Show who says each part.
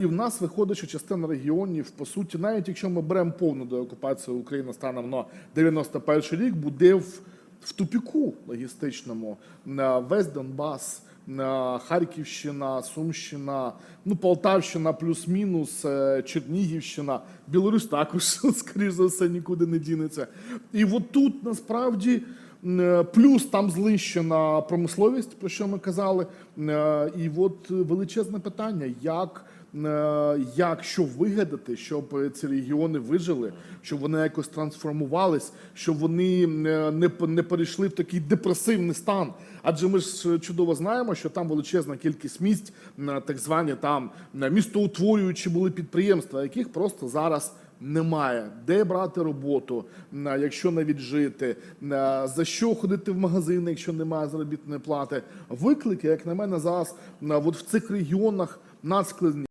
Speaker 1: І в нас виходить, що частина регіонів, по суті, навіть якщо ми беремо повну деокупацію України станом на 91 рік, буде в, в тупіку логістичному. На Весь Донбас, на Харківщина, Сумщина, ну Полтавщина, плюс-мінус, е, Чернігівщина, Білорусь також, скоріш за все, нікуди не дінеться. І от тут насправді. Е, Плюс там знищена промисловість, про що ми казали. Е, І от величезне питання, як, як що вигадати, щоб ці регіони вижили, щоб вони якось трансформувались, щоб вони е, не, не перейшли в такий депресивний стан. Адже ми ж чудово знаємо, що там величезна кількість місць, е, так звані там е, містоутворюючі були підприємства, яких просто зараз немає. Де брати роботу, якщо навіть жити, за що ходити в магазини, якщо немає заробітної плати. Виклики, як на мене, зараз от в цих регіонах надскладні.